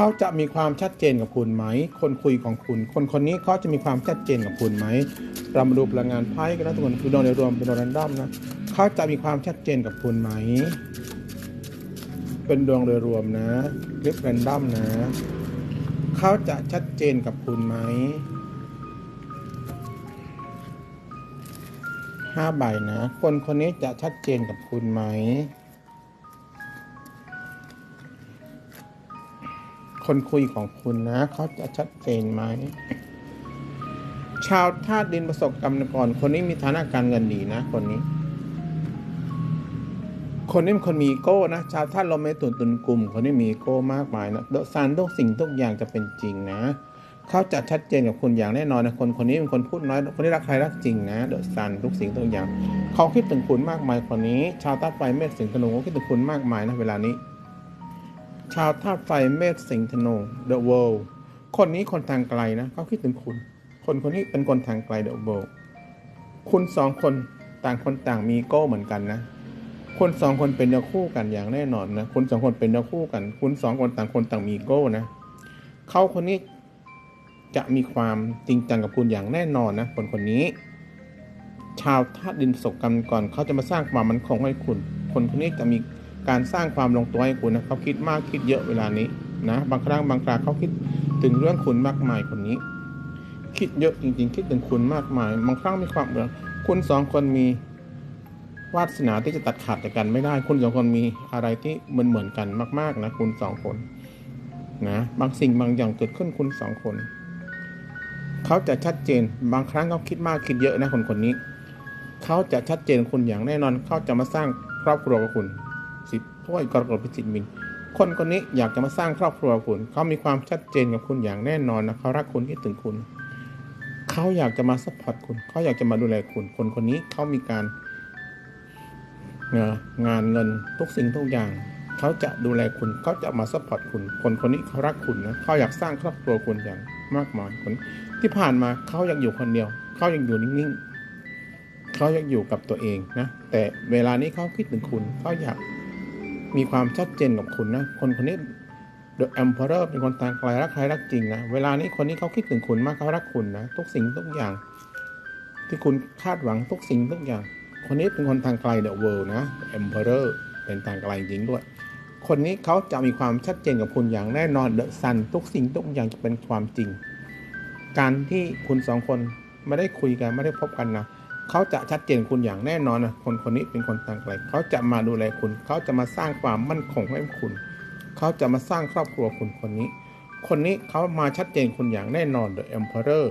เขาจะมีความชัดเจนกับคุณไหม คนคุยของคุณ คนคนนี้เขาจะมีความชัดเจนกับคุณไหมเรามาดูพลังงานไพ่กันนะทุกคนคือดวงโดยรวมเป็นดวงแรนดอมนะเขาจะมีความชัดเจนกับคุณไหม เป็นดวงโดยรวมนะคลิปแรนดอมนะเขาจะชัดเจนกับคุณไหมห้าใบนะ คนคนนี้จะชัดเจนกับคุณไหม คนคุยของคุณนะเขาจะชัดเจนไหมชาวธาตุดินประสบกรรมก่อนคนนี้มีฐานะการเงินดีนะ คนนี้ คนนี้เป็นคนมีโก้นะชาวธาตุลมในตุนตุนกลุ่ม คนนี้มีโก้มากมายนะโดยสารทุกสิ่งทุกอย่างจะเป็นจริงนะเขาจะชัดเจนกับคุณอย่างแน่นอนนะคนคนนี้เป็นคนพูดน้อยคนที่รักใครรักจริงนะเดอะซันทุกสิ่งทุกอย่าง เขาคิดถึงคุณมากมายคนนี้ ชาวธาตุไฟเมษสิงห์ธนูเขาคิดถึงคุณมากมายนะเวลานี้ ชาวธาตุไฟเมษสิงห์ธนู The World คนนี้คนทางไกลนะเขาคิดถึงคุณ คนคนนี้เป็นคนทางไกล The World คุณสองคนต่างคนต่างมีโก้เหมือนกันนะ คนสองคนเป็นเนื้อคู่กันอย่างแน่นอนนะคุณสองคนเป็นเนื้อคู่กัน คุณสองคนต่างคนต่างมีโก้นะเขาคนนี้จะมีความจริงจังกับคุณอย่างแน่นอนนะคนคนนี้ ชาวธาตุดินประสบกรรมก่อนเขาจะมาสร้างความมั่นคงให้คุณ คนคนนี้จะมี การสร้างความลงตัวให้คุณนะเขาคิดมากคิดเยอะเวลานี้นะบางครั้งบางคราเขาคิดถึงเรื่องคุณมากมายคนนี้ คิดเยอะจริง ๆ คิดถึงคุณมากมาย บางครั้งมีความเหมือนคุณสองคนมีวาสนาที่จะตัดขาดจากกันไม่ได้ คุณสองคนมีอะไรที่เหมือนเหมือนกันมาก ๆ นะ คุณสองคนนะบางสิ่งบางอย่างเกิดขึ้นคุณสองคน เขาจะชัดเจนบางครั้งเขาคิดมากคิดเยอะนะคนคนนี้ เขาจะชัดเจนคุณอย่างแน่นอน เขาจะมาสร้างครอบครัวกับคุณ สิบถ้วยกรกฎพิจิตมิน คนคนนี้อยากจะมาสร้างครอบครัวคุณ เขามีความชัดเจนกับคุณอย่างแน่นอนนะเขารักคุณคิดถึงคุณ เขาอยากจะมาซัพพอร์ตคุณ เขาอยากจะมาดูแลคุณ คนคนนี้เขามีการเงานเงินทุกสิ่งทุกอย่างเขาจะดูแลคุณเขาจะมาซัพพอร์ตคุณ คนคนนี้เขารักคุณนะเขาอยากสร้างครอบครัวคุณอย่างมากมายคนที่ผ่านมาเขายังอยู่คนเดียวเขายังอยู่นิ่งๆเขายังอยู่กับตัวเองนะแต่เวลานี้เขาคิดถึงคุณเขาอยาก มีความชัดเจนกับคุณนะ คนคนนี้ The Emperor เป็นคนทางไกลรักใครรักจริงนะ เวลานี้คนนี้เขาคิดถึงคุณมากเขารักคุณนะ ทุกสิ่งทุกอย่าง ที่คุณคาดหวังทุกสิ่งทุกอย่าง คนนี้เป็นคนทางไกล The World นะ Emperor เป็นทางไกลจริงด้วย คนนี้เขาจะมีความชัดเจนกับคุณอย่างแน่นอน The Sun ทุกสิ่งทุกอย่างจะเป็นความจริง การที่คุณสองคนไม่ได้คุยกันไม่ได้พบกันนะ เขาจะชัดเจนคุณอย่างแน่นอนนะคนคนนี้เป็นคนทางไกลเขาจะมาดูแลคุณ เขาจะมาสร้างความมั่นคงให้คุณ เขาจะมาสร้างครอบครัวคุณคนนี้ คนนี้เขามาชัดเจนคุณอย่างแน่นอน The Emperor